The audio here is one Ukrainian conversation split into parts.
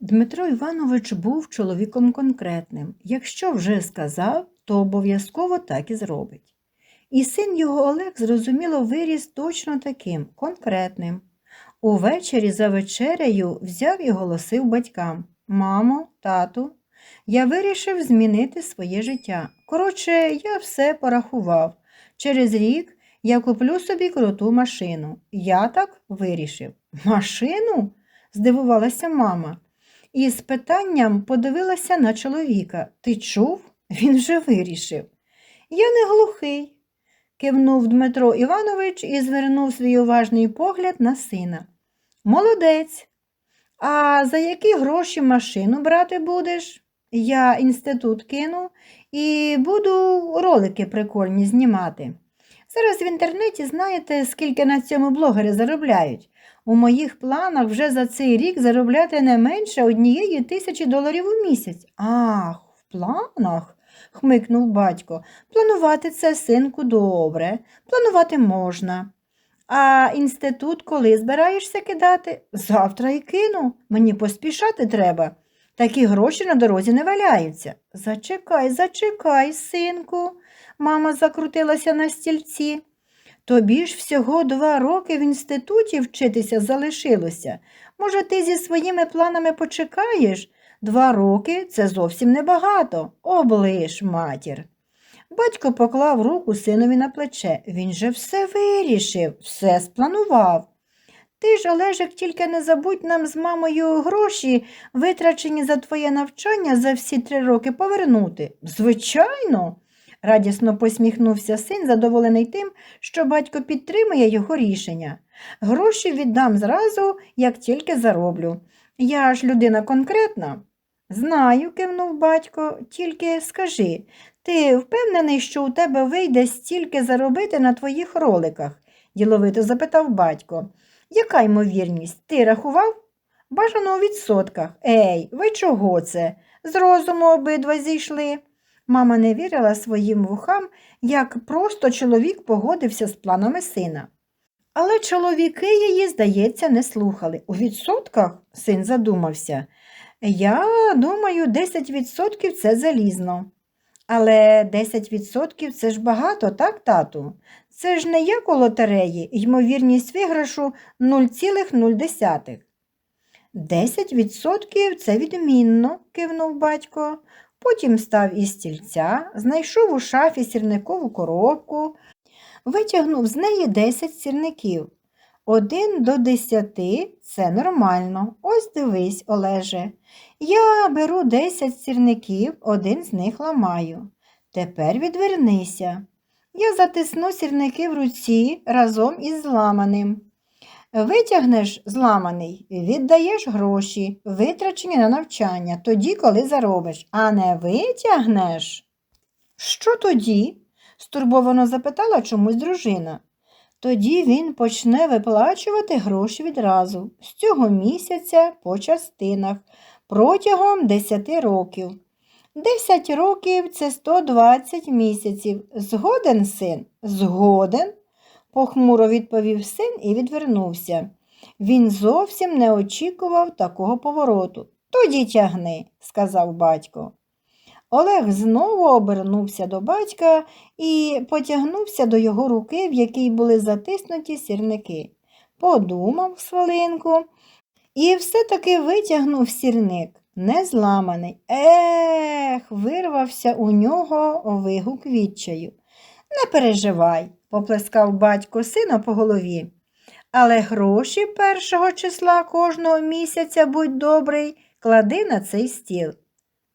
Дмитро Іванович був чоловіком конкретним. Якщо вже сказав, то обов'язково так і зробить. І син його Олег, зрозуміло, виріс точно таким, конкретним. Увечері за вечерею взяв і голосив батькам Мамо, тату, я вирішив змінити своє життя. Коротше, я все порахував. Через рік я куплю собі круту машину. Я так вирішив. Машину? здивувалася мама. І з питанням подивилася на чоловіка. Ти чув? Він вже вирішив. Я не глухий, кивнув Дмитро Іванович і звернув свій уважний погляд на сина. Молодець. А за які гроші машину брати будеш? Я інститут кину і буду ролики прикольні знімати. Зараз в інтернеті знаєте, скільки на цьому блогери заробляють. У моїх планах вже за цей рік заробляти не менше однієї тисячі доларів у місяць. Ах, в планах? хмикнув батько. Планувати це, синку, добре. Планувати можна. А інститут коли збираєшся кидати? Завтра й кину. Мені поспішати треба. Такі гроші на дорозі не валяються. Зачекай, зачекай, синку. Мама закрутилася на стільці. Тобі ж всього два роки в інституті вчитися залишилося. Може, ти зі своїми планами почекаєш? Два роки це зовсім небагато. Облиш, матір. Батько поклав руку синові на плече. Він же все вирішив, все спланував. Ти ж, Олежик, тільки не забудь нам з мамою гроші, витрачені за твоє навчання за всі три роки, повернути. Звичайно, радісно посміхнувся син, задоволений тим, що батько підтримує його рішення. Гроші віддам зразу, як тільки зароблю. Я ж людина конкретна. Знаю, кивнув батько, тільки скажи, ти впевнений, що у тебе вийде стільки заробити на твоїх роликах? діловито запитав батько. Яка ймовірність? Ти рахував? Бажано у відсотках. Ей, ви чого це? З розуму обидва зійшли. Мама не вірила своїм вухам, як просто чоловік погодився з планами сина. Але чоловіки її, здається, не слухали. У відсотках син задумався. Я думаю, 10% це залізно. Але 10% це ж багато, так, тату? Це ж не як у лотереї, ймовірність виграшу 0,0. 10% це відмінно, кивнув батько. Потім став із стільця, знайшов у шафі сірникову коробку, витягнув з неї 10 сірників. Один до десяти це нормально. Ось дивись, Олеже. Я беру 10 сірників, один з них ламаю. Тепер відвернися. Я затисну сірники в руці разом із зламаним. Витягнеш зламаний, віддаєш гроші, витрачені на навчання, тоді, коли заробиш, а не витягнеш. Що тоді? стурбовано запитала чомусь дружина. Тоді він почне виплачувати гроші відразу, з цього місяця по частинах, протягом 10 років. 10 років це 120 місяців. Згоден син? Згоден, похмуро відповів син і відвернувся. Він зовсім не очікував такого повороту. Тоді тягни, сказав батько. Олег знову обернувся до батька і потягнувся до його руки, в якій були затиснуті сірники. Подумав хвилинку і все-таки витягнув сірник, не зламаний. Ех, вирвався у нього вигук відчаю. Не переживай, поплескав батько сина по голові. Але гроші першого числа кожного місяця, будь добрий, клади на цей стіл.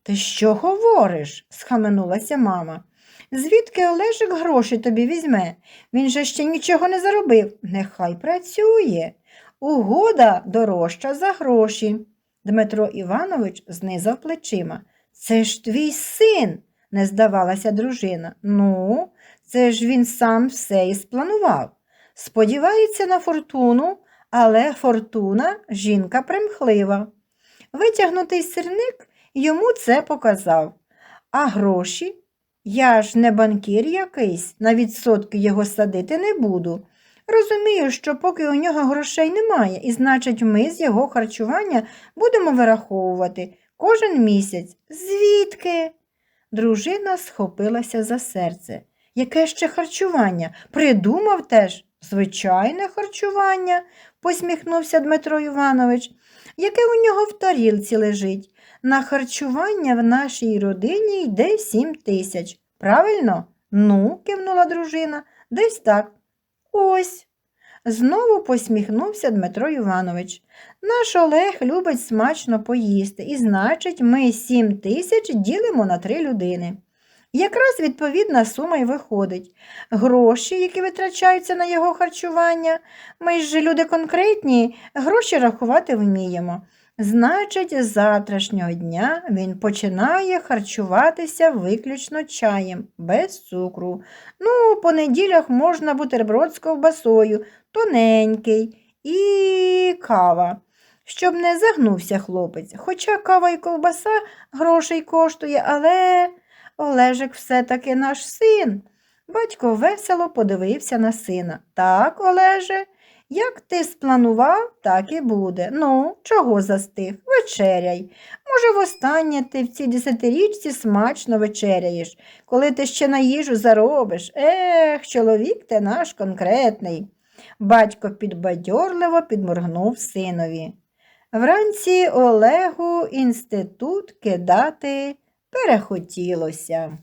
Ти що говориш? схаменулася мама. Звідки Олежик гроші тобі візьме? Він же ще нічого не заробив. Нехай працює. Угода дорожча за гроші. Дмитро Іванович знизав плечима. Це ж твій син, не здавалася дружина. Ну, це ж він сам все і спланував. Сподівається на фортуну, але фортуна жінка примхлива. Витягнутий сирник йому це показав. А гроші? Я ж не банкір якийсь, на відсотки його садити не буду. Розумію, що поки у нього грошей немає, і значить, ми з його харчування будемо вираховувати кожен місяць. Звідки? Дружина схопилася за серце. Яке ще харчування? Придумав теж. Звичайне харчування, посміхнувся Дмитро Іванович. Яке у нього в тарілці лежить? На харчування в нашій родині йде сім тисяч. Правильно? Ну, кивнула дружина, десь так. Ось. Знову посміхнувся Дмитро Іванович. Наш Олег любить смачно поїсти, і значить, ми сім тисяч ділимо на три людини. Якраз відповідна сума й виходить. Гроші, які витрачаються на його харчування, ми ж люди конкретні, гроші рахувати вміємо. Значить, з завтрашнього дня він починає харчуватися виключно чаєм, без цукру. Ну, по неділях можна бутерброд з ковбасою, тоненький, і кава. Щоб не загнувся хлопець, хоча кава і ковбаса грошей коштує, але Олежик все-таки наш син. Батько весело подивився на сина. Так, Олеже, як ти спланував, так і буде. Ну, чого застиг? Вечеряй. Може, востаннє ти в цій десятирічці смачно вечеряєш, коли ти ще на їжу заробиш. Ех, чоловік ти наш конкретний. Батько підбадьорливо підморгнув синові. Вранці Олегу інститут кидати перехотілося.